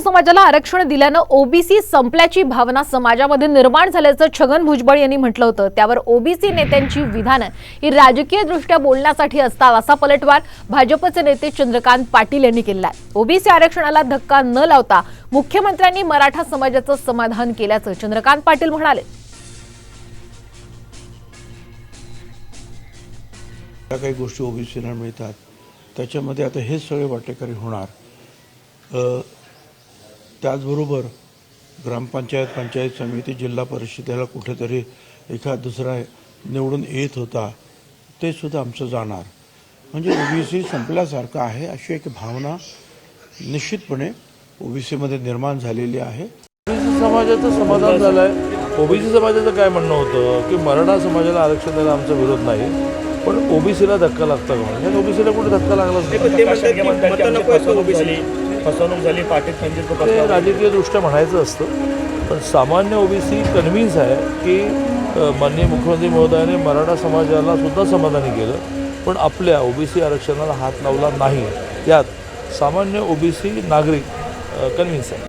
समाजाला आरक्षण दिल्यानं ओबीसी संपल्याची भावना समाजामध्ये निर्माण झाल्याचं छगन भुजबळ यांनी म्हटलं होतं. त्यावर ओबीसी नेत्यांची विधानं ही राजकीय दृष्ट्या बोलण्यासाठी असतात असा पलटवार भाजपचे नेते चंद्रकांत पाटील यांनी केला आहे. ओबीसी आरक्षणाला धक्का न लावता मुख्यमंत्र्यांनी मराठा समाजाचं समाधान केल्याचं चंद्रकांत पाटील म्हणाले. ज्या काही गोष्टी ओबीसीला मिळतात त्याच्यामध्ये आता हेच सगळे वाटेकरी होणार. त्याचबरोबर ग्रामपंचायत पंचायत समिती जिल्हा परिषदेला कुठेतरी एखाद दुसरा निवडून येत होता ते सुद्धा आमचं जाणार. म्हणजे ओबीसी संपल्यासारखं आहे अशी एक भावना निश्चितपणे ओबीसीमध्ये निर्माण झालेली आहे. ओबीसी समाजाचं समाधान झालं आहे ओबीसी समाजाचं काय म्हणणं होतं? की मराठा समाजाला आरक्षण द्यायला आमचा विरोध नाही पण ओबीसीला धक्का लागता का? म्हणून ओबीसीला कुठे धक्का लागलाच फसवणूक झाली पाटील खंजीर ते राजकीयदृष्ट्या म्हणायचं असतं पण सामान्य ओबीसी कन्व्हिन्स आहे की माननीय मुख्यमंत्री महोदयाने मराठा समाजाला सुद्धा समाधानी केलं पण आपल्या ओबीसी आरक्षणाला हात लावला नाही. यात सामान्य ओबीसी नागरिक कन्व्हिन्स आहे.